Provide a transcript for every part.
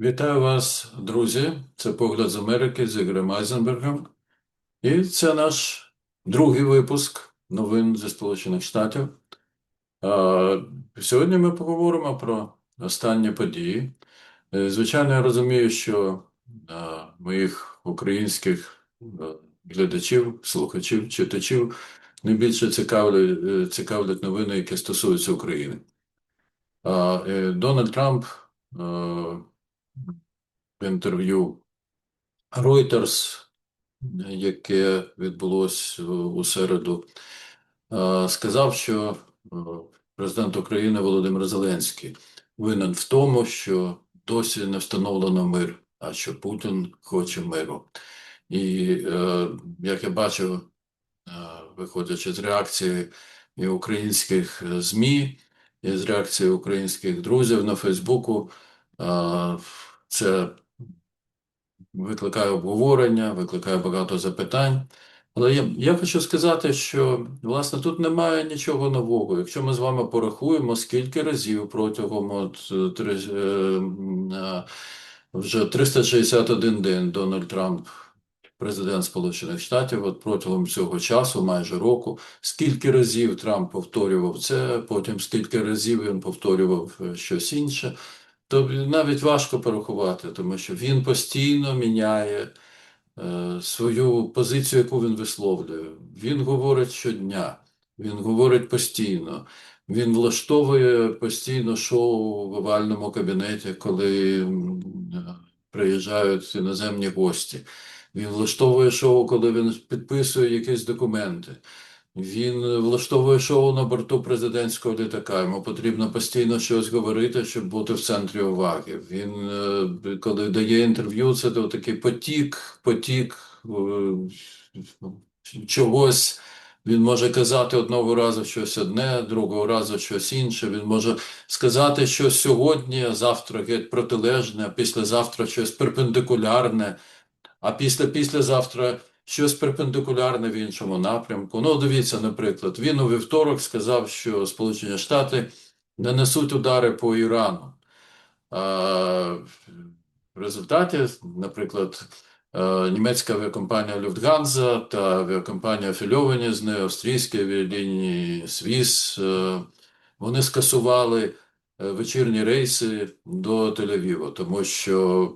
Вітаю вас, друзі. Це погляд з Америки з Ігорем Айзенбергом. І це наш другий випуск новин зі Сполучених Штатів. Сьогодні ми поговоримо про останні події. Е, Звичайно, я розумію, що моїх українських глядачів, слухачів, читачів найбільше цікавлять, е, цікавлять новини, які стосуються України. Е, Дональд Трамп в інтерв'ю Reuters, яке відбулося у середу, е, сказав, що е, президент України Володимир Зеленський винен в тому, що досі не встановлено мир, а що Путін хоче миру. І е, як я бачив, виходячи з реакції і українських ЗМІ, і з реакції українських друзів на Фейсбуку, це викликає обговорення, викликає багато запитань. Але я, я хочу сказати, що власне тут немає нічого нового. Якщо ми з вами порахуємо, скільки разів протягом от, е, три, е, е, вже 361 день Дональд Трамп, президент Сполучених Штатів, от протягом цього часу, майже року, скільки разів Трамп повторював це, потім скільки разів він повторював е, щось інше. То навіть важко порахувати, тому що він постійно міняє е, свою позицію, яку він висловлює. Він говорить щодня, він говорить постійно, він влаштовує постійно шоу в овальному кабінеті, коли е, приїжджають іноземні гості. Він влаштовує шоу, коли він підписує якісь документи. Він влаштовує шоу на борту президентського літака. Йому потрібно постійно щось говорити, щоб бути в центрі уваги. Він, е, коли дає інтерв'ю, це то такий потік, потік е, чогось. Він може казати одного разу щось одне, другого разу щось інше. Він може сказати щось сьогодні, а завтра геть протилежне, а післязавтра щось перпендикулярне, а після післязавтра щось перпендикулярне в іншому напрямку. Ну, дивіться, наприклад, він у вівторок сказав, що Сполучені Штати нанесуть удари по Ірану. В результаті, наприклад, е, німецька авіакомпанія Люфтганза та авіакомпанія афільовані з нею, австрійські авіалінії Свіс, е, вони скасували е, вечірні рейси до Тель-Авіву, тому що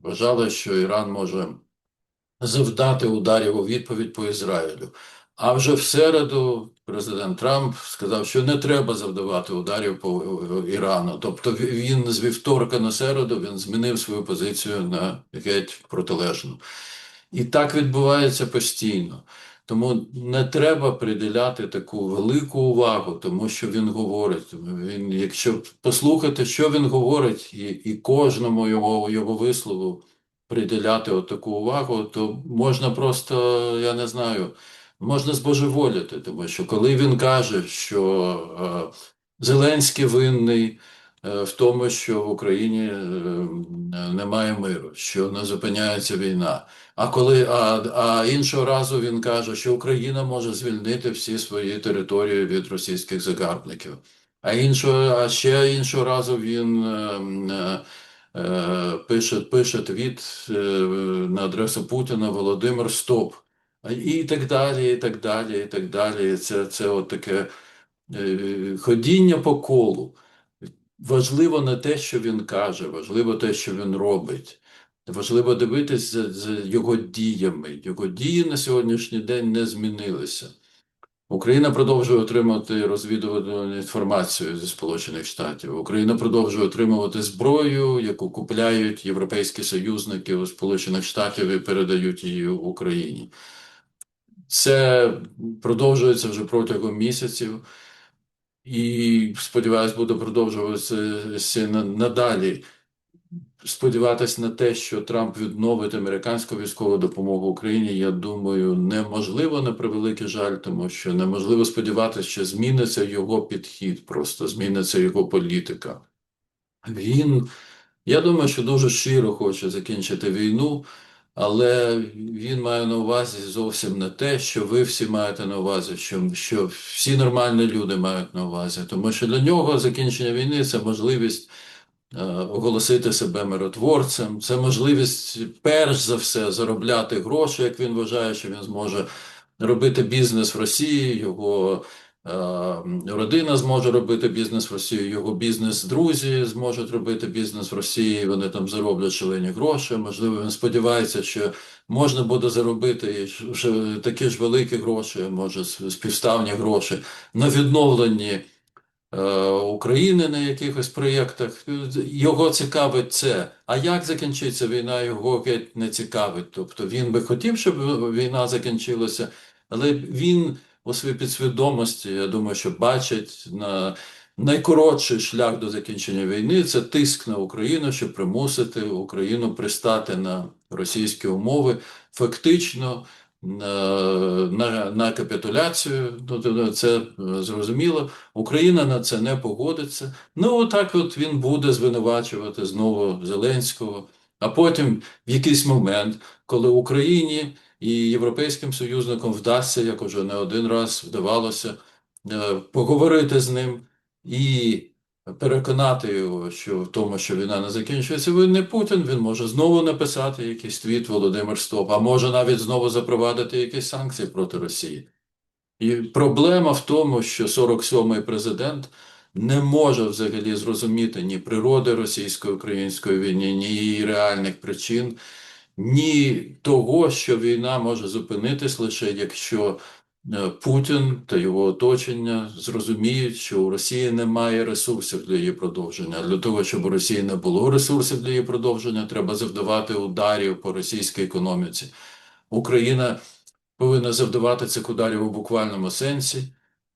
вважали, що Іран може завдати ударів у відповідь по Ізраїлю. А вже в середу президент Трамп сказав, що не треба завдавати ударів по Ірану. Тобто він з вівторка на середу він змінив свою позицію на геть протилежну. І так відбувається постійно. Тому не треба приділяти таку велику увагу, тому що він говорить. Він, якщо послухати, що він говорить, і, і кожному його, його вислову приділяти от таку увагу, то можна просто, я не знаю, можна збожеволіти, тому що коли він каже, що е, Зеленський винний е, в тому, що в Україні е, немає миру, що не зупиняється війна. А коли а, а іншого разу він каже, що Україна може звільнити всі свої території від російських загарбників. А іншого, а ще іншого разу він пише, пише твіт е, на адресу Путіна Володимир Стоп. І так далі, і так далі, і так далі. Це, це от таке е, ходіння по колу. Важливо не те, що він каже, важливо те, що він робить. Важливо дивитися за його діями. Його дії на сьогоднішній день не змінилися. Україна продовжує отримувати розвідувальну інформацію зі Сполучених Штатів. Україна продовжує отримувати зброю, яку купляють європейські союзники у Сполучених Штатів і передають її Україні. Це продовжується вже протягом місяців, і сподіваюся, буде продовжуватися на- надалі. Сподіватися на те, що Трамп відновить американську військову допомогу Україні, я думаю, неможливо на превеликий жаль, тому що неможливо сподіватися, що зміниться його підхід, просто зміниться його політика. Він, я думаю, що дуже щиро хоче закінчити війну, але він має на увазі зовсім не те, що ви всі маєте на увазі, що, що всі нормальні люди мають на увазі, тому що для нього закінчення війни це можливість оголосити себе миротворцем. Це можливість, перш за все, заробляти гроші, як він вважає, що він зможе робити бізнес в Росії, його е, родина зможе робити бізнес в Росії, його бізнес-друзі зможуть робити бізнес в Росії, вони там зароблять шалені гроші. Можливо, він сподівається, що можна буде заробити такі ж великі гроші, може співставні гроші на відновленні е, України на якихось проєктах. Його цікавить це. А як закінчиться війна, його геть не цікавить. Тобто він би хотів, щоб війна закінчилася, але він у своїй підсвідомості, я думаю, що бачить на найкоротший шлях до закінчення війни це тиск на Україну, щоб примусити Україну пристати на російські умови. Фактично на, на, на капітуляцію, ну, це е, зрозуміло. Україна на це не погодиться. Ну, отак от він буде звинувачувати знову Зеленського. А потім в якийсь момент, коли Україні і європейським союзникам вдасться, як уже не один раз вдавалося, е, поговорити з ним і переконати його, що в тому, що війна не закінчується, він не Путін, він може знову написати якийсь твіт Володимир Стоп, а може навіть знову запровадити якісь санкції проти Росії. І проблема в тому, що 47-й президент не може взагалі зрозуміти ні природи російсько-української війни, ні її реальних причин, ні того, що війна може зупинитись лише якщо Путін та його оточення зрозуміють, що у Росії немає ресурсів для її продовження. Для того, щоб у Росії не було ресурсів для її продовження, треба завдавати ударів по російській економіці. Україна повинна завдавати цих ударів у буквальному сенсі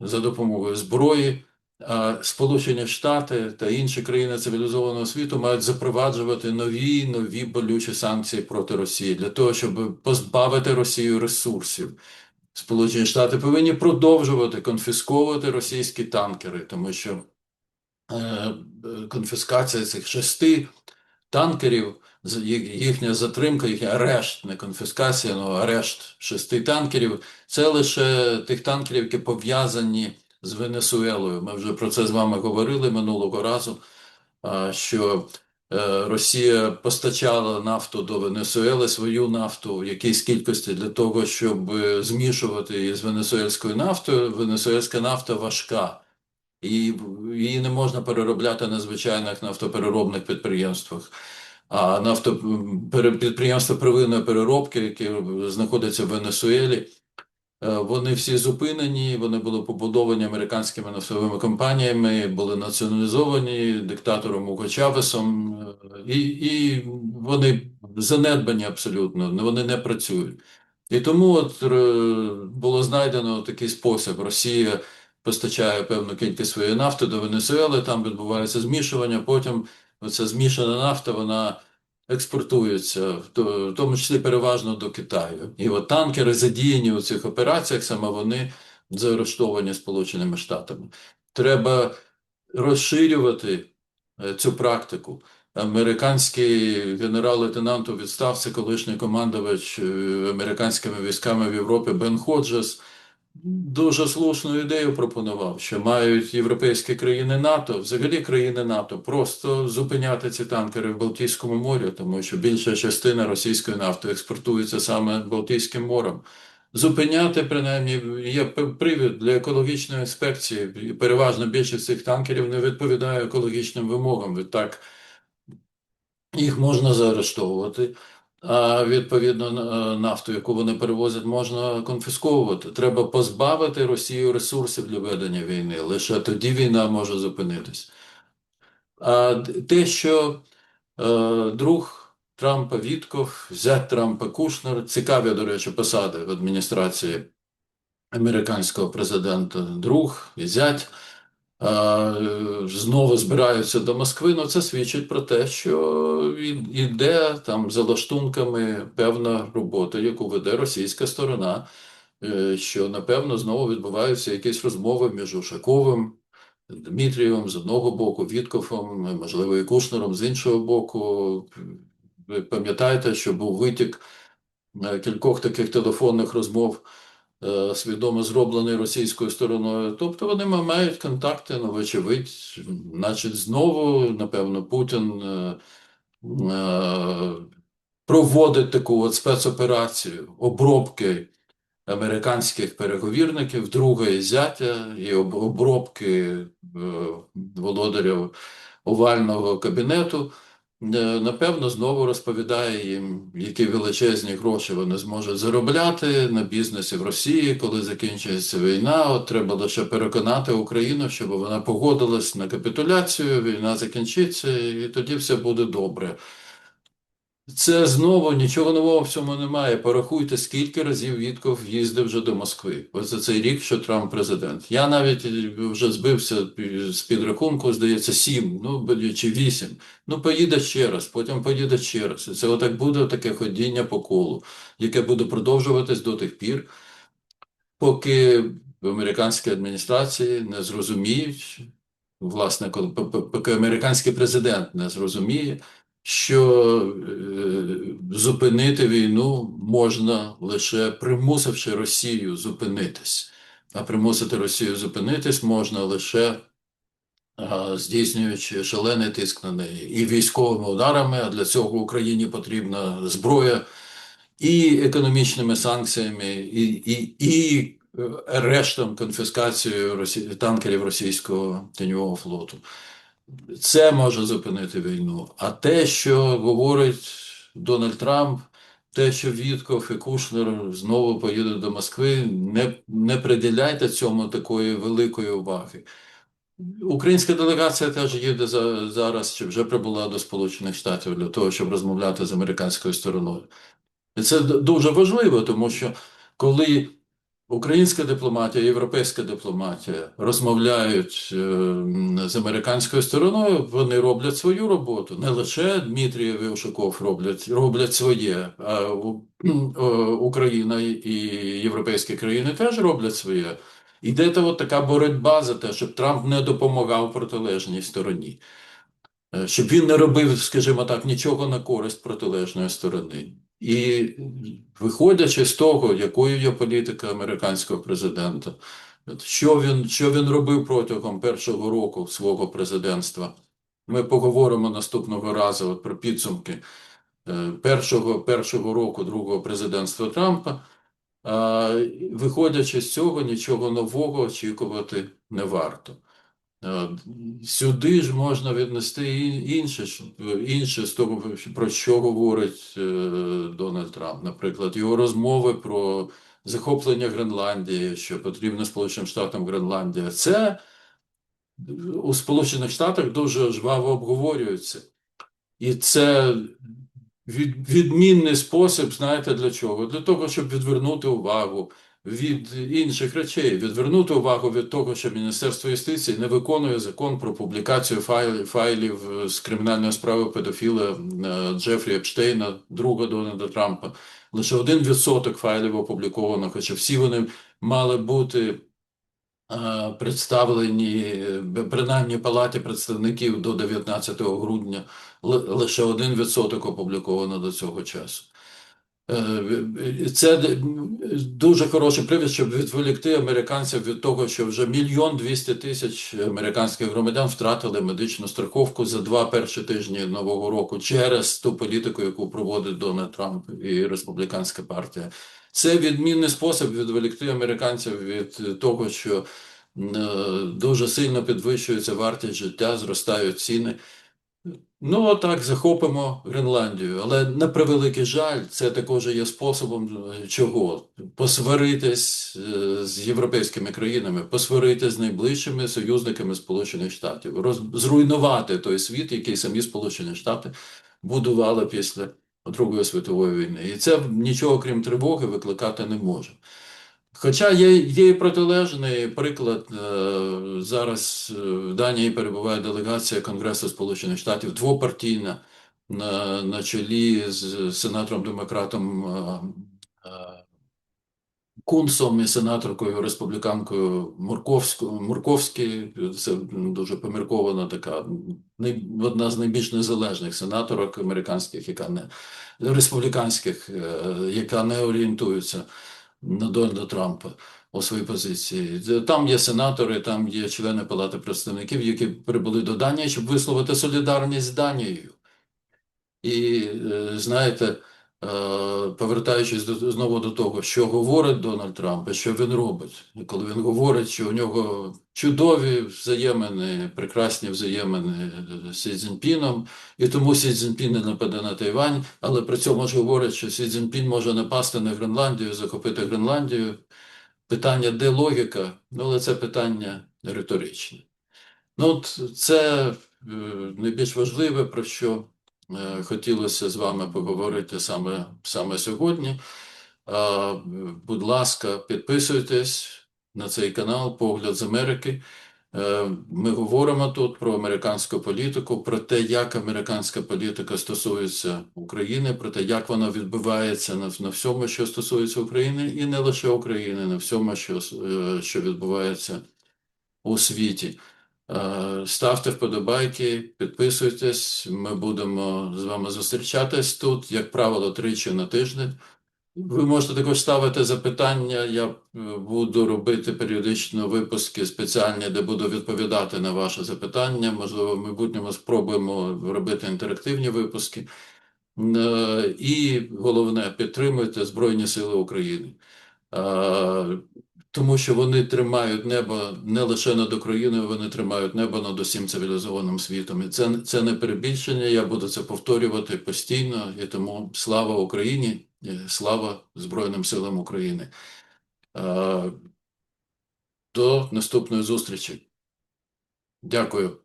за допомогою зброї. А Сполучені Штати та інші країни цивілізованого світу мають запроваджувати нові нові болючі санкції проти Росії для того, щоб позбавити Росію ресурсів. Сполучені Штати повинні продовжувати конфісковувати російські танкери, тому що е, конфіскація цих шести танкерів, їхня затримка, їхній арешт, не конфіскація, але арешт шести танкерів, це лише тих танкерів, які пов'язані з Венесуелою. Ми вже про це з вами говорили минулого разу, що Росія постачала нафту до Венесуели, свою нафту в якійсь кількості для того, щоб е, змішувати її з венесуельською нафтою. Венесуельська нафта важка. І її не можна переробляти на звичайних нафтопереробних підприємствах. А нафтопідприємства первинної переробки, які знаходяться в Венесуелі, е, вони всі зупинені, вони були побудовані американськими нафтовими компаніями, були націоналізовані диктатором Уго Чавесом, е, і, і вони занедбані абсолютно, вони не працюють. І тому от е, було знайдено такий спосіб. Росія постачає певну кількість своєї нафти до Венесуели, там відбувається змішування, потім ця змішана нафта, вона експортується, в тому числі переважно до Китаю. І от танкери задіяні у цих операціях, саме вони заарештовані Сполученими Штатами. Треба розширювати е, цю практику. Американський генерал-лейтенант у відставці, колишній командувач е, американськими військами в Європі Бен Ходжес дуже слушну ідею пропонував, що мають європейські країни НАТО, взагалі країни НАТО, просто зупиняти ці танкери в Балтійському морі, тому що більша частина російської нафти експортується саме Балтійським морем. Зупиняти, принаймні, є привід для екологічної інспекції. Переважно більшість цих танкерів не відповідає екологічним вимогам. Відтак їх можна заарештовувати, відповідно на- нафту, яку вони перевозять, можна конфісковувати. Треба позбавити Росію ресурсів для ведення війни. Лише тоді війна може зупинитись. А те, що е, друг Трампа Вітков, зять Трампа Кушнер, цікаві, до речі, посади в адміністрації американського президента, друг і зять. Е, Знову збираються до Москви, ну це свідчить про те, що і- іде там за лаштунками певна робота, яку веде російська сторона, е, що напевно знову відбуваються якісь розмови між Ушаковим, Дмитрієвим з одного боку, Віткофом, можливо, і Кушнером з іншого боку. Ви пам'ятаєте, що був витік е, кількох таких телефонних розмов свідомо зроблений російською стороною. Тобто вони мають контакти, ну, вочевидь, значить, знову, напевно, Путін е, е, проводить таку от спецоперацію обробки американських переговірників, друге зятя і обробки е, володарів овального кабінету. Е, Напевно, знову розповідає їм, які величезні гроші вони зможуть заробляти на бізнесі в Росії, коли закінчується війна. От треба лише переконати Україну, щоб вона погодилась на капітуляцію, війна закінчиться, і тоді все буде добре. Це знову нічого нового в цьому немає. Порахуйте, скільки разів Вітков їздив вже до Москви. Ось за цей рік, що Трамп президент. Я навіть вже збився з підрахунку, здається, сім, ну чи вісім. Ну, поїде ще раз, потім поїде ще раз. І це отак буде таке ходіння по колу, яке буде продовжуватись до тих пір, поки в американській адміністрації не зрозуміють, власне, коли поки американський президент не зрозуміє, що е, зупинити війну можна лише примусивши Росію зупинитись. А примусити Росію зупинитись можна лише здійснюючи шалений тиск на неї і військовими ударами, а для цього Україні потрібна зброя, і економічними санкціями, і, і, і е, арештом, конфіскацією танкерів російського тіньового флоту. Це може зупинити війну. А те, що говорить Дональд Трамп, те, що Вітков і Кушнер знову поїдуть до Москви, не, не приділяйте цьому такої великої уваги. Українська делегація теж їде за, зараз, чи вже прибула до Сполучених Штатів для того, щоб розмовляти з американською стороною. І це дуже важливо, тому що коли українська дипломатія, європейська дипломатія розмовляють е, з американською стороною, вони роблять свою роботу. Не лише Дмитрієв і Ушаков роблять, роблять своє, а е, Україна і європейські країни теж роблять своє. Іде та от така боротьба за те, щоб Трамп не допомагав протилежній стороні. Е, щоб він не робив, скажімо так, нічого на користь протилежної сторони. І виходячи з того, якою є політика американського президента, що він, що він робив протягом першого року свого президентства, ми поговоримо наступного разу от про підсумки е, першого, першого року другого президентства Трампа. Виходячи з цього, нічого нового очікувати не варто. Е, Сюди ж можна віднести інше, інше з того, про що говорить е, Дональд Трамп. Наприклад, його розмови про захоплення Гренландії, що потрібно Сполученим Штатам Гренландія. Це у Сполучених Штатах дуже жваво обговорюється. І це від, відмінний спосіб, знаєте, для чого? Для того, щоб відвернути увагу від інших речей, відвернути увагу від того, що Міністерство юстиції не виконує закон про публікацію файлів, файлів з кримінальної справи педофіла е, Джефрі Епштейна, друга Дональда Трампа. Лише один відсоток файлів опубліковано, хоча всі вони мали бути е, представлені е, принаймні Палаті представників до 19 грудня. Лише один відсоток опубліковано до цього часу. Е, Це дуже хороший привід, щоб відволікти американців від того, що вже мільйон двісті тисяч американських громадян втратили медичну страховку за два перші тижні нового року через ту політику, яку проводить Дональд Трамп і республіканська партія. Це відмінний спосіб відволікти американців від того, що е, дуже сильно підвищується вартість життя, зростають ціни. Ну, отак, захопимо Гренландію. Але на превеликий жаль, це також є способом е, чого? Посваритись е, з європейськими країнами, посваритись з найближчими союзниками Сполучених Штатів, роз, зруйнувати той світ, який самі Сполучені Штати будували після Другої світової війни. І це нічого крім тривоги викликати не може. Хоча є, є протилежний приклад. Е, Зараз е, в Данії перебуває делегація Конгресу Сполучених Штатів двопартійна на, на чолі з сенатором-демократом е, е, Кунсом і сенаторкою республіканкою Мурковською. Це дуже поміркована така одна з найбільш незалежних сенаторок американських, яка не республіканських, яка не орієнтується на Дональда Трампа у своїй позиції. Там є сенатори, там є члени Палати представників, які прибули до Данії, щоб висловити солідарність з Данією. І е, знаєте, повертаючись до, знову до того, що говорить Дональд Трамп і що він робить. Коли він говорить, що у нього чудові взаємини, прекрасні взаємини з Сі Цзіньпіном, і тому Сі Цзіньпін не нападе на Тайвань, але при цьому ж говорить, що Сі Цзіньпін може напасти на Гренландію, захопити Гренландію. Питання, де логіка? Ну, але це питання риторичне. Ну, от це е, найбільш важливе, про що е, хотілося з вами поговорити саме, саме сьогодні. Е, Будь ласка, підписуйтесь на цей канал Погляд з Америки. Е, Ми говоримо тут про американську політику, про те, як американська політика стосується України, про те, як вона відбувається на, на всьому, що стосується України, і не лише України, на всьому, що, е, що відбувається у світі. Е, Ставте вподобайки, підписуйтесь. Ми будемо з вами зустрічатись тут, як правило, тричі на тиждень. Ви можете також ставити запитання. Я е, буду робити періодично випуски спеціальні, де буду відповідати на ваші запитання. Можливо, в майбутньому спробуємо робити інтерактивні випуски. Е, І головне, підтримуйте Збройні Сили України. Тому що вони тримають небо не лише над Україною, вони тримають небо над усім цивілізованим світом. І це, це не перебільшення. Я буду це повторювати постійно. І тому слава Україні, слава Збройним силам України. До наступної зустрічі. Дякую.